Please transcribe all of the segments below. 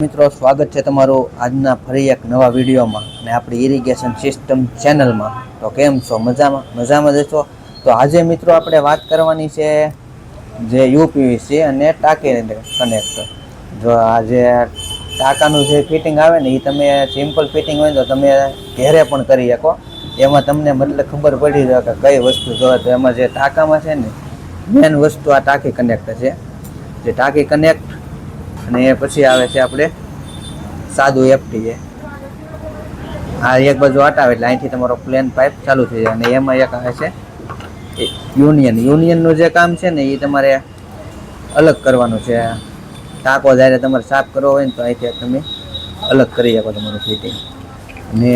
મિત્રો, સ્વાગત છે તમારું આજના ફરી એક નવા વિડીયોમાં અને આપણી ઇરિગેશન સિસ્ટમ ચેનલમાં તો કેમ છો? મજામાં? મજામાં જશો તો આજે મિત્રો આપણે વાત કરવાની છે જે યુપીવીસી અને ટાંકી કનેક્ટર જો આ જે ટાંકાનું જે ફિટિંગ આવે ને એ તમે સિમ્પલ ફિટિંગ હોય તો તમે ઘેરે પણ કરી શકો. એમાં તમને મતલબ ખબર પડી જાય કે કઈ વસ્તુ જોવે તો એમાં જે ટાંકામાં છે ને મેન વસ્તુ આ ટાંકી કનેક્ટર છે. જે ટાંકી કનેક્ટ અને પછી આવે છે આપણે સાદું એફટી એ આ એક બાજુ હટાવે એટલે અહીંથી તમારો પ્લેન પાઇપ ચાલુ થઈ જાય અને એમાં એક આવે છે યુનિયન યુનિયનનું જે કામ છે ને એ તમારે અલગ કરવાનું છે. ટાંકો જ્યારે તમારે સાફ કરવો હોય ને તો અહીંથી તમે અલગ કરી શકો તમારું ફિટિંગ અને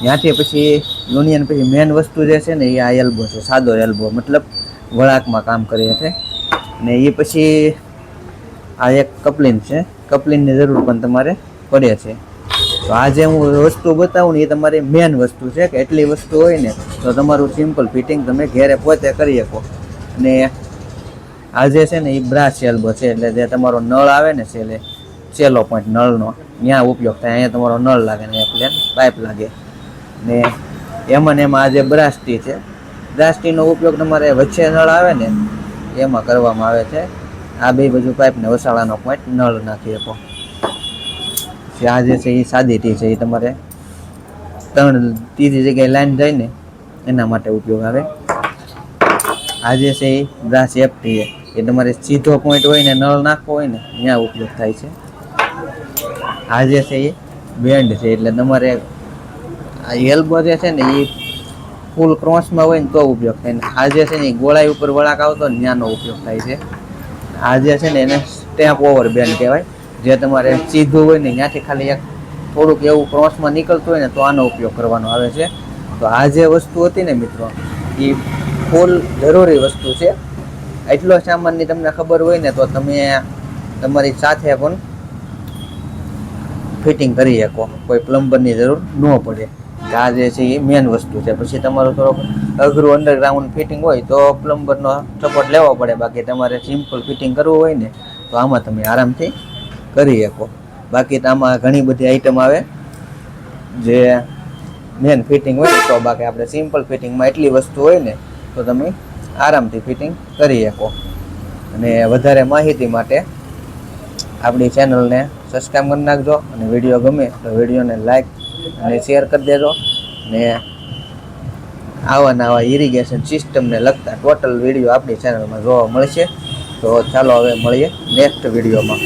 ત્યાંથી પછી યુનિયન પછી મેન વસ્તુ જે છે ને એ આ એલ્બો છે, સાદો એલ્બો મતલબ વળાંકમાં કામ કરીએ છે. ને એ પછી આ એક કપલિન છે. કપલિનની જરૂર પણ તમારે પડે છે. તો આ જે હું વસ્તુ બતાવું ને એ તમારી મેન વસ્તુ છે કે એટલી વસ્તુ હોય ને તો તમારું સિમ્પલ ફિટિંગ તમે ઘેરે પોતે કરી શકો. ને આ જે છે ને એ બ્રાસ સેલ્બો છે એટલે જે તમારો નળ આવે ને છેલ્લે, છેલ્લો પોઈન્ટ નળનો ત્યાં ઉપયોગ થાય, અહીંયા તમારો નળ લાગે ને પ્લેન પાઇપ લાગે. ને એમાં ને એમાં આ જે બ્રાસ્ટી છે બ્રાસ્ટીનો ઉપયોગ તમારે વચ્ચે નળ આવે ને એમાં કરવામાં આવે છે. આ બે બાજુ પાઇપને વસાડાનો પોઈન્ટ નળ નાખી જે આ જે છે એ સાદી ટી છે એ તમારે ત્રણ ત્રીજી જગ્યાએ લાઈન જાય ને એના માટે ઉપયોગ આવે. આ જે છે એ બ્રાસ એફ ટી એ તમારે સીધો પોઈન્ટ હોય ને નળ નાખવો હોય ને, ત્યાં ઉપયોગ થાય છે. આ જે છે એ બેન્ડ છે, એટલે તમારે આ એલ્બો જે છે ને એ ફૂલ ક્રોસમાં હોય ને તો ઉપયોગ થાય. ને આ જે છે ને એ ગોળાઈ ઉપર વળાક આવતો ને ત્યાંનો ઉપયોગ થાય છે. આ જે છે ને એને સ્ટેપ ઓવર બેન્ડ કહેવાય. જે તમારે સીધું હોય ને ત્યાંથી ખાલી એક થોડુંક એવું ક્રોસમાં નીકળતું હોય ને તો આનો ઉપયોગ કરવાનો આવે છે. તો આ જે વસ્તુ હતી ને મિત્રો એ ફૂલ જરૂરી વસ્તુ છે. એટલો સામાનની તમને ખબર હોય ને તો તમે તમારી સાથે પણ ફિટિંગ કરી શકો. કોઈ પ્લમ્બરની જરૂર ન પડે. આ જે છે એ મેઇન વસ્તુ છે. પછી તમારું થોડુંક અઘરું અંડરગ્રાઉન્ડ ફિટિંગ હોય તો પ્લમ્બરનો સપોર્ટ લેવો પડે. બાકી તમારે સિમ્પલ ફિટિંગ કરવું હોય ને, તો આમાં તમે આરામથી કરી શકો. બાકી તો આમાં ઘણી બધી આઈટમ આવે. જે મેન ફિટિંગ હોય તો બાકી આપણે સિમ્પલ ફિટિંગમાં એટલી વસ્તુ હોય ને, તો તમે આરામથી ફિટિંગ કરી શકો. અને વધારે માહિતી માટે આપણી ચેનલને સબસ્ક્રાઈબ કરી નાખજો. અને વીડિયો ગમે તો વિડીયોને લાઈક અને શેર કરી દેજો. ને આવા નવા ઇરિગેશન સિસ્ટમને લગતા ટોટલ વીડિયો આપણી ચેનલમાં જોવા મળશે. તો ચાલો હવે મળીએ નેક્સ્ટ વિડીયોમાં